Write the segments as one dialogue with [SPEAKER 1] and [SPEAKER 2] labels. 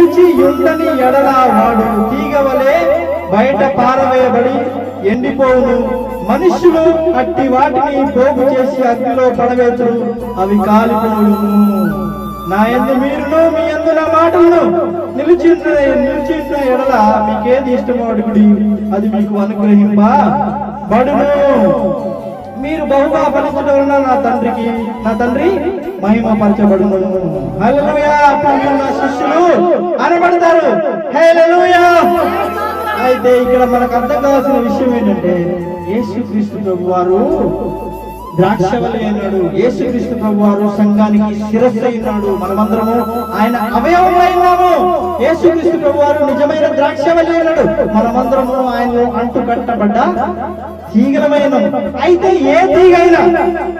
[SPEAKER 1] నిలిచి ఉండని ఎడలా వాడు. తీగవలే బయట పారవేయబడి ఎండిపోవును. మనుష్యులు అట్టి వాటిని పోగు చేసి అగ్నిలో పడవేతులు అవి కాలిపోవును. నా ఎందు మీరును మీ ఎందు నా మాటలను. నిలిచిన నిలిచిన ఎడల మీకేది ఇష్టమో అడుగుడి. అది మీకు అనుగ్రహింప బడును. మీరు బహుగా ఫలించడం నా తండ్రికి నా తండ్రి మహిమపరచబడును. హల్లెలూయా నా శిష్యులు అనబడతారు. అయితే ఇక్కడ మనకు అర్థం కావాల్సిన విషయం ఏంటంటే యేసుక్రీస్తు వారు ద్రాక్షవల్లి యేసుక్రీస్తు ప్రభు వారు సంఘానికి శిరస్సు అయినాడు. మనమందరము ఆయన అవయవమైనాము. యేసుక్రీస్తు ప్రభు వారు నిజమైన ద్రాక్షవల్లి అన్నాడు. మనమందరము ఆయన అంటు కట్టబడ్డ తీగలమైన. అయితే ఏ తీగైనా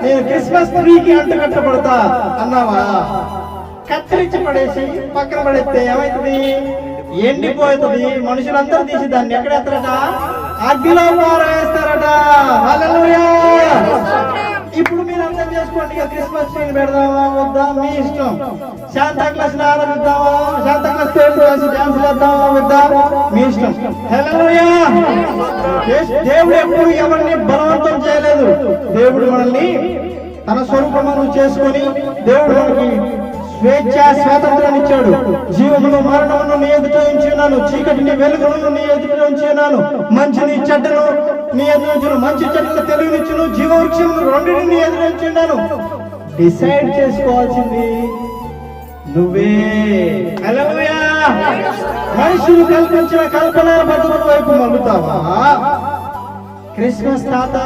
[SPEAKER 1] నేను క్రిస్మస్ ట్రీకి అంటు కట్టబడతా అన్నావా? కత్తిరించి పడేసి పక్కన పడేస్తే ఏమైతుంది? ఎండిపోతుంది. మనుషులందరూ తీసి దాన్ని ఎక్కడెత్తరట అగ్నిలో పారేస్తారట. హల్లెలూయా! ఇప్పుడు మీరు అర్థం చేసుకోండి ఇక క్రిస్మస్ ట్రీ పెడదామా వద్దా? మీ ఇష్టం. శాంతా క్లాస్ ఆరాధిద్దామా? శాంతా క్లాస్ పేరు రాసి డాన్స్ చేద్దామా వద్దా? మీ ఇష్టం. హల్లెలూయా దేవుడు ఎప్పుడు ఎవరిని బలవంతం చేయలేదు. దేవుడు మనల్ని తన స్వరూపమును చేసుకొని దేవుడు మనకి స్వేచ్ఛ స్వాతంత్రం ఇచ్చాడు. జీవమును మరణమును నీ ఎదుట ఉంచున్నాను చీకటిని వెలుగును నీ ఎదుట ఉంచున్నాను మంచిని చెడ్డను నీ ఎదురు మంచి చెడ్డను తెలివినిచ్చును జీవవృక్షం రెండింటిని నీ డిసైడ్ చేసుకోవాల్సింది నువ్వే. మనుషులు కల్పించిన కల్పన పద్ధతుల వైపు మలుతావా క్రిస్మస్ తాత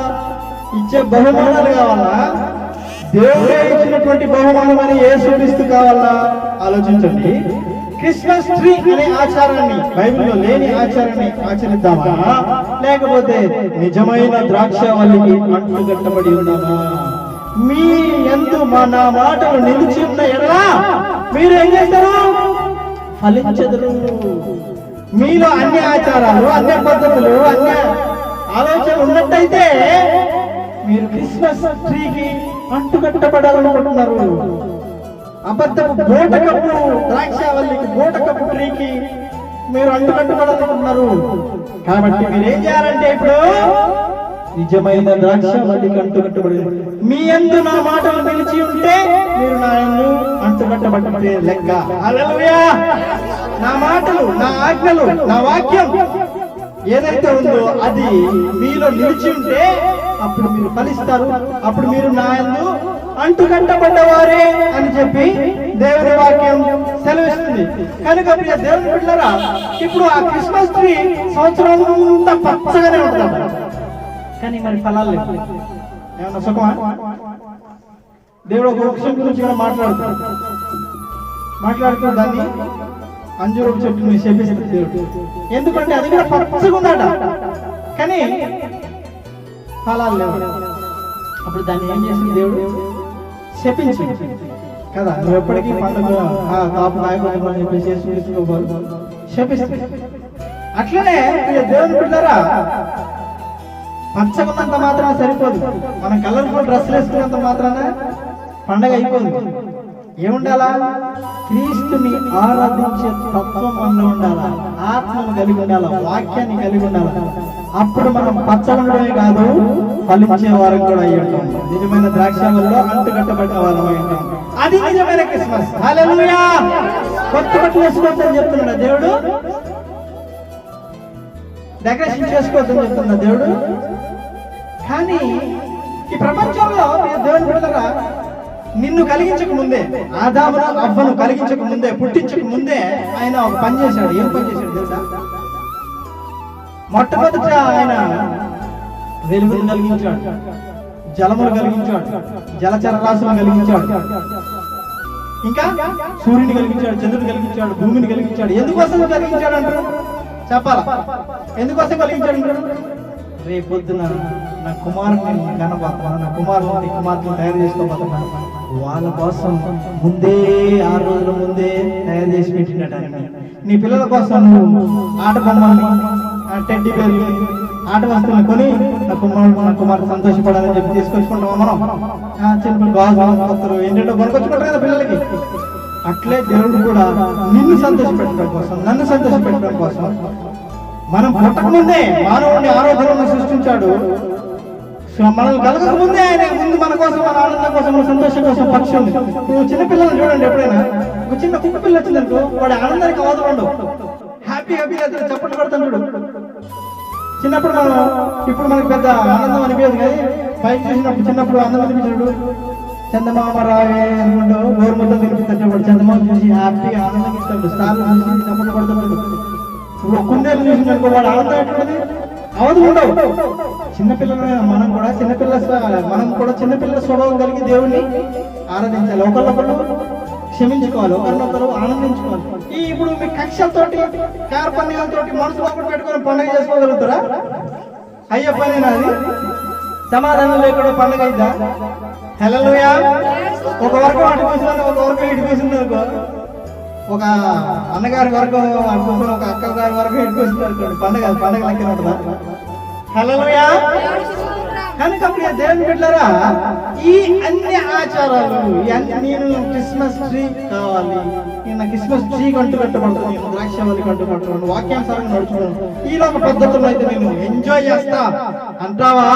[SPEAKER 1] ఇచ్చే బహుమానాలు కావాలా? దేవుడే ఇచ్చినటువంటి బహుమానం అని యేసుక్రీస్తు కావాలా? ఆలోచించండి. క్రిస్మస్ ట్రీ అనే ఆచారాన్ని బైబిల్లో లేని ఆచారాన్ని ఆచరిద్దామా? లేకపోతే నిజమైన ద్రాక్షవల్లికి అంటు కట్టబడి ఉన్నామా మీ ఎందు మా నా మాటలు నిలిచి ఉన్న ఎడలా మీరు ఏం చేస్తారు? ఫలించదురు మీలో అన్ని ఆచారాలు అన్ని పద్ధతులు అన్ని ఆలోచనలు ఉన్నట్టయితే మీరు క్రిస్మస్ ట్రీకి అంటుకట్టబడాలనుకుంటున్నారు అబద్ధపు బోటకపు ద్రాక్షావల్లికి బోటకపు ట్రీకి మీరు అంటుకట్టబడాలనుకుంటున్నారు కాబట్టి మీరు ఏం చేయాలంటే ఇప్పుడు నిజమైన ద్రాక్షావల్లికి అంటుకట్టుబడి మీ అందు నా మాటలు పిలిచి ఉంటే మీరు నా ఎందు అంటుకట్టబట్టే లెక్క. నా మాటలు నా ఆజ్ఞలు నా వాక్యం ఏదైతే ఉందో అది మీలో నిలిచి ఉంటే అప్పుడు మీరు ఫలిస్తారు. అప్పుడు మీరు నా యందు అంటుకట్టబడ్డవారే అని చెప్పి దేవుని వాక్యం సెలవిస్తుంది. కనుక ప్రియ దేవుని బిడ్డలారా ఇప్పుడు ఆ క్రిస్మస్ ట్రీ సంవత్సరం అంతా పచ్చగానే ఉంటుంది కానీ మరి ఫలాలు లేవు. ఏమన్నా సుఖమా? దేవుడు ఒక వృక్షం గురించి కూడా మాట్లాడుతాడు మాట్లాడుతూ దాన్ని అంజూరపు చెట్టుని శపిస్తాడు దేవుడు. ఎందుకంటే అది కూడా పచ్చగా ఉందట. కానీ ఫలాలు లేవు. అప్పుడు దాన్ని ఏం చేసింది దేవుడు? చెప్పించి. కదా నువ్వు ఎప్పటికీ పండుగ కాపు నాయకుడు అని చెప్పేసి యేసుక్రీస్తు శపిస్తే అట్లనే దేవుని బిడ్డారా పచ్చకున్నంత మాత్రాన సరిపోదు. మనం కలర్ఫుల్ డ్రెస్సులు వేసుకున్నంత మాత్రాన పండగ అయిపోదు. ఏముండాలా? క్రీస్తుని ఆరాధించే తత్వం మనలో ఉండాలా? ఆత్మను కలిగి ఉండాలా? వాక్యాన్ని కలిగి ఉండాలా? అప్పుడు మనం పచ్చగా ఉండడమే కాదు ఫలించే వారు కూడా అయ్యి ఉంటాం. నిజమైన ద్రాక్షాలలో అంటుకట్టబడ్డ వారం అయి ఉంటాం. అది నిజమైన క్రిస్మస్. కొత్త బట్టలు వేసుకోవద్దని చెప్తున్నాడు దేవుడు. డెకరేషన్ చేసుకోవద్దని చెప్తున్నా దేవుడు. కానీ ఈ ప్రపంచంలో మీరు దేవుని బిడ్డలారా నిన్ను కలిగించక ముందే ఆదామును అవ్వను కలిగించక ముందే పుట్టించక ముందే ఆయన ఒక పని చేశాడు. ఏం పని చేశాడు తెలుసా? మొట్టమొదట ఆయన వెలుగును కలిగించాడు. జలములు కలిగించాడు. జలచర రాశులను కలిగించాడు. ఇంకా సూర్యుని కలిగించాడు చంద్రుని కలిగించాడు భూమిని కలిగించాడు. ఎందుకోసం కలిగించాడు అంటారు? చెప్పాలా? ఎందుకోసం కలిగించాడు రేపు పొద్దున నా కుమారుని కనబోతున్నాను నా కుమారుని కుమార్తెను తయారు చేసుకోబోతున్నాను వాళ్ళ కోసం ముందే ఆరు రోజుల ముందే తయారు చేసి పెట్టినట్టు నీ పిల్లల కోసం నువ్వు ఆట బొమ్మల్ని టెడ్డి బేర్లు ఆట వస్తువులు కొని నా కుమారుడు నా సంతోషపడాలని చెప్పి తీసుకొచ్చుకుంటాం మనం. ఆ, గాజు కొత్తలు ఏంటంటే కొనుకొచ్చుకుంటారు కదా పిల్లలకి. అట్లే దేవుడు కూడా నిన్ను సంతోషపెట్టడం కోసం నన్ను సంతోషపెట్టడం కోసం మనం పుట్టకముందే మానవుడిని ఆరోగ్యంలో సృష్టించాడు. మనం మనల్ని కలగక ముందే ఆయన ముందు మన కోసం మన ఆనందం కోసం మన సంతోషం కోసం పక్షి ఉంది నువ్వు చిన్నపిల్లలను చూడండి ఎప్పుడైనా. ఒక చిన్న కుక్క పిల్ల వచ్చిందనుకో వాడి ఆనందానికి అవసరం ఉండవు. హ్యాపీ హ్యాపీ అతను చప్పట్లు కొడతాను చూడు. చిన్నప్పుడు మనం ఇప్పుడు మనకు పెద్ద ఆనందం అనిపించదు కానీ పైకి చూసినప్పుడు చిన్నప్పుడు ఆనందం అనిపించాడు చందమామ రావే అనుకుంటూ గోరు ముద్ద తినిపిస్తాడు చందమామ చూసి హ్యాపీగా ఆనందం ఇస్తాడు స్టార్లు చూసి చప్పట్లు కొడుతుంటాడు ఇప్పుడు కుందేలు చూసిననుకో వాడు ఆనందం ఎట్లుంది అవధి ఉండవు. చిన్నపిల్లలు మనం కూడా చిన్నపిల్ల మనం కూడా చిన్నపిల్లల స్వభావం కలిగి దేవుణ్ణి ఆరాధించాలి. ఒకళ్ళొకళ్ళు క్షమించుకోవాలి ఒకరినొకరు ఆనందించుకోవాలి. ఈ ఇప్పుడు మీ కక్షలతోటి కార్పణ్యాలతో మనసులో ఒకటి పెట్టుకొని పండుగ చేసుకోగలుగుతారా? అయ్యే పని అది? సమాధానం లేకుండా పండుగ అయిందా హెలలుయా ఒక వరకు అటు కూర్చున్నాను ఒక వరకు ఇటు అనుకో. ఒక అన్నగారి వరకు అనుకుంటున్న ఒక అక్క గారి వరకు ఇటు అనుకోండి పండుగ పండుగ లెక్క ఉంటుందా? హెలలుయా కనుక ప్రియ దేవుని బిడ్డరా ఈ అన్ని ఆచారాలు నేను క్రిస్మస్ ట్రీ కావాలి. నేను క్రిస్మస్ ట్రీ కంటూ కట్టబడతాను నేను ద్రాక్షవల్లి కంటూ కట్టబడతాను వాక్యానుసారంగా నడుచుకున్నాను ఈ లోక పద్ధతుల్లో అయితే నేను ఎంజాయ్ చేస్తా. అంటావా?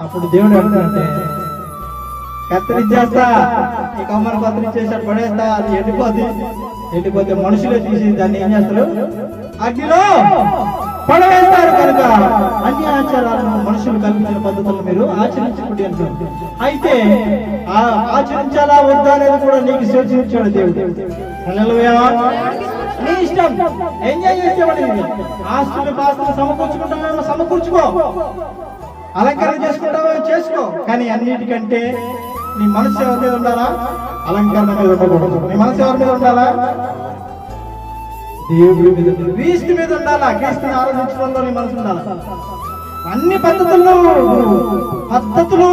[SPEAKER 1] అప్పుడు దేవుడు అంటే కత్తిరించేస్తా ఈ కొమ్మను కత్తిరించేసాడు పడేస్తా అది ఎండిపోద్ది. ఎండిపోతే మనుషులే తీసి దాన్ని ఏం చేస్తారు? అగ్నిలో పడవేస్తారు కనుక. అన్ని ఆచారాలను మనుషులు కల్పించిన పద్ధతులను మీరు ఆచరించకూడదు అంటారు అయితే ఆ ఆచరించాలా వద్దా అనేది కూడా నీకు సూచించాడు దేవుడు. నీ ఇష్టం. ఎంజాయ్ చేసేవాడి ఆస్తులు పాస్తులు సమకూర్చుకుంటావేమో సమకూర్చుకో. అలంకరణ చేసుకుంటావో చేసుకో. కానీ అన్నిటికంటే నీ మనసు ఎవరి మీద ఉండాలా? అలంకరణ మీద ఉండకూడదు. నీ మనసు ఎవరి మీద ఉండాలా? దేవుడి మీద క్రీస్తు మీద ఉండాలా? క్రీస్తుని ఆరాధించడంలో నీ మనసు ఉండాలి? అన్ని పద్ధతుల్లో పద్ధతులు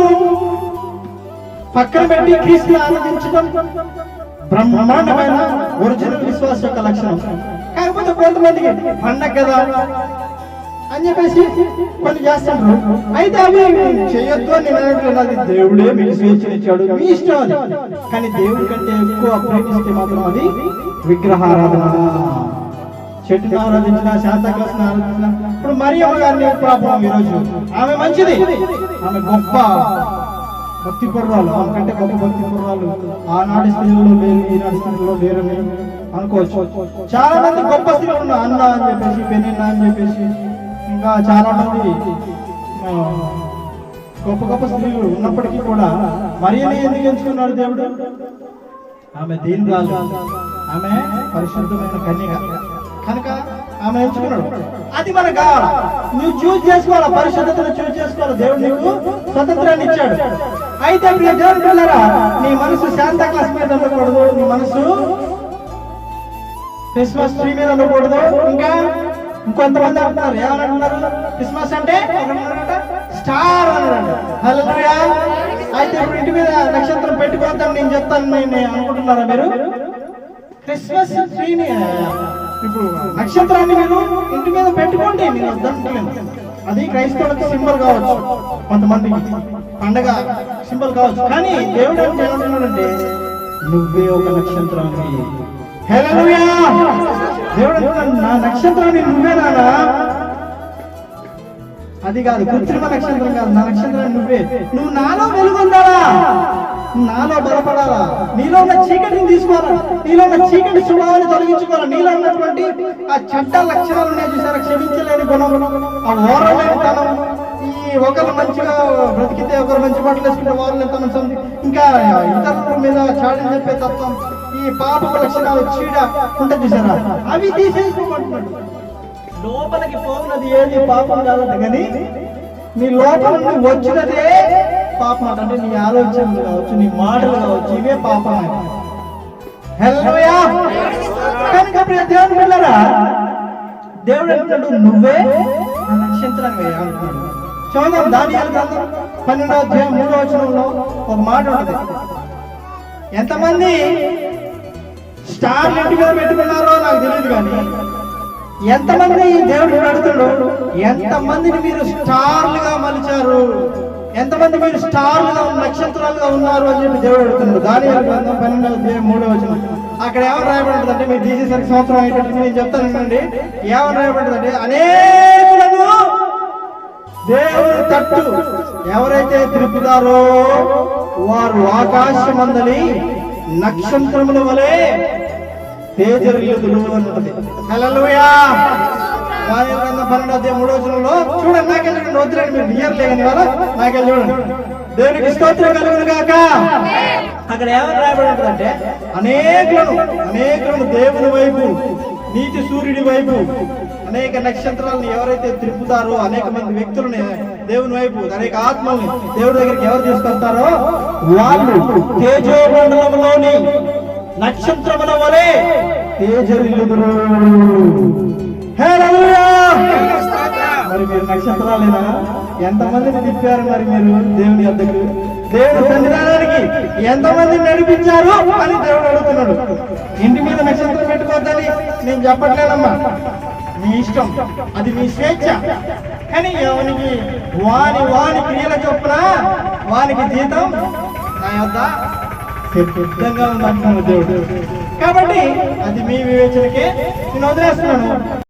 [SPEAKER 1] పక్కన పెట్టి క్రీస్తుని ఆరాధించడం బ్రహ్మాండమైన ఒరిజినల్ విశ్వాస యొక్క లక్షణం. కాకపోతే కొంతమందికి పండగ కదా అని చెప్పేసి కొన్ని చేస్తారు అయితే అవి చేయొద్దు అని నేను అది దేవుడే మీకు స్వేచ్ఛనిచ్చాడు మీ ఇష్టం అది. కానీ దేవుడి కంటే ఎక్కువ ప్రేమిస్తే మాత్రం అది విగ్రహారాధన. చెట్టుని ఆరాధించిన శాంతకృష్ణ ఆరాధించిన ఇప్పుడు మరియమ్మ గారిని ప్రాబ్లం ఈరోజు ఆమె మంచిది. ఆమె గొప్ప భక్తి పుర్రాలు ఆమె కంటే గొప్ప భక్తి పుర్రాలు ఆనాటి స్త్రీలలో లేరు ఈనాటి స్త్రీలలో లేరని అనుకోవచ్చు. చాలా మంది గొప్ప స్త్రీలు ఉన్నారు. అన్న అని చెప్పేసి పెనిన్న అని చెప్పేసి. ఇంకా చాలా మంది గొప్ప గొప్ప స్త్రీలు ఉన్నప్పటికీ కూడా మరియని ఎందుకు ఎంచుకున్నాడు దేవుడు? ఆమె దీనిరాలు. ఆమె పరిశుద్ధమైన కన్యగా. కనుక ఆమె ఎంచుకున్నాడు అది మనకు కావాలి నువ్వు చూస్ చేసుకోవాలా? పరిశుద్ధతను చూస్ చేసుకోవాలి? దేవుడు నీకు స్వతంత్రాన్ని ఇచ్చాడు. అయితే ప్రియ దేవుడు పిల్లరా నీ మనసు శాంత క్లాస్ మీద ఉండకూడదు. నీ మనసు క్రిస్మస్ ట్రీ మీద ఉండకూడదు. ఇంకా ఇంకొంతమంది అంటున్నారు. ఏమంటున్నారు క్రిస్మస్ అంటే స్టార్ అన్నాడు అయితే ఇప్పుడు ఇంటి మీద నక్షత్రం పెట్టుకోవద్దని నేను చెప్తాను. నేను అనుకుంటున్నారా మీరు? క్రిస్మస్ ట్రీని ఇప్పుడు నక్షత్రాన్ని నేను ఇంటి మీద పెట్టుకుంటే నేను వద్దంటలేను అది క్రైస్తవులకు సింబల్ కావచ్చు కొంతమంది పండగ సింబల్ కావచ్చు. కానీ దేవుడు అంటే నువ్వే ఒక నక్షత్రాన్ని. దేవుడు నా నక్షత్రాన్ని నువ్వే నానా. అది కాదు కృత్రిమ నక్షత్రం కాదు నా నక్షత్రాన్ని నువ్వే. నువ్వు నాలో వెలుగొందాలా నాలో బలపడాలా? నీలో ఉన్న చీకటిని తీసుకోవాలా? నీలో ఉన్న చీకటి స్వభావాన్ని తొలగించుకోవాలా? నీలో ఉన్నటువంటి ఆ చెడ్డ లక్షణాలు ఉన్నాయి చూసారా? క్షమించలేని గుణం ఆ ఓరలేని తనం. ఈ ఒకరు మంచిగా బ్రతికితే ఒకరు మంచి బట్టలు వేసుకుంటే వారు తనం ఇంకా ఇతరుల మీద చాడని చెప్పే తత్వం. ఈ పాప లక్షణాలు చీడ ఉంటుంది చూసారా? అవి తీసేసుకోమంటున్నాడు. లోపలికి పోతున్నది ఏది? పాపం కాదట. కానీ నీ లోపల నుండి వచ్చినదే పాపం అంటే నీ ఆలోచనలు కావచ్చు నీ మాటలు కావచ్చు ఇవే పాపం కనుక ప్రియ దేవుని పిల్లరా దేవుడు అంటున్నాడు నువ్వే నా చూద్దాం దాని పన్నెండో అధ్యాయం మూడో వచనంలో ఒక మాట ఉంటుంది. ఎంతమంది స్టార్ ఇంటిగా పెట్టుకున్నారో నాకు తెలియదు కానీ ఎంతమంది దేవుడు అడుగుతాడు ఎంతమందిని మీరు స్టార్లుగా మలిచారు? ఎంతమంది మీరు స్టార్లుగా నక్షత్రాలుగా ఉన్నారు అని చెప్పి దేవుడు అడుగుతున్నాడు. దాని గ్రంథం పన్నెండు మూడో వచ్చిన అక్కడ ఏమని రాయబడి అంటే మీరు తీసేసరికి సంవత్సరం అయ్యేటట్టు నేను చెప్తాను వినండి. ఏమని రాయబడి అంటే అనేకులను దేవుని తట్టు. ఎవరైతే తిరుపుతారో వారు ఆకాశమందలి నక్షత్రముల వలె తేజరిల్లుదులు అన్నది హల్లెలూయా! దానియేలు గ్రంథం పన్నెండో అధ్యాయం మూడో వచనంలో చూడండి చూడండి మీరు నియర్ లేని చూడండి దేవునికి స్తోత్రం కలుగును గాక. అక్కడ ఏమని రాయబడి ఉంటుందంటే అనేకులను అనేకులను దేవుని వైపు నీతి సూర్యుడి వైపు అనేక నక్షత్రాలను ఎవరైతే తిప్పుతారో అనేక మంది వ్యక్తులని దేవుని వైపు అనేక ఆత్మల్ని దేవుడి దగ్గరికి ఎవరు తీసుకొస్తారో వాళ్ళు తేజోమండలంలోని నక్షత్రముల వలె తేజరిల్లుదురు. మరి మీరు నక్షత్రాలేనా ఎంతమందిని తిప్పారు మరి మీరు దేవుని వద్దకు దేవుని సన్నిధానానికి ఎంతమందిని నడిపించారు అని దేవుడు అడుగుతున్నాడు. ఇంటి మీద నక్షత్రం పెట్టుకోవద్దని నేను చెప్పట్లేదమ్మా మీ ఇష్టం. అది మీ స్వేచ్ఛ. కానీ ఎవనికి వాని వాని క్రియల చొప్పున వానికి జీతం? నా యొద్ద సిద్ధంగా ఉందంటున్నాడు దేవుడు. కాబట్టి అది మీ వివేచనకే నేను వదిలేస్తున్నాను.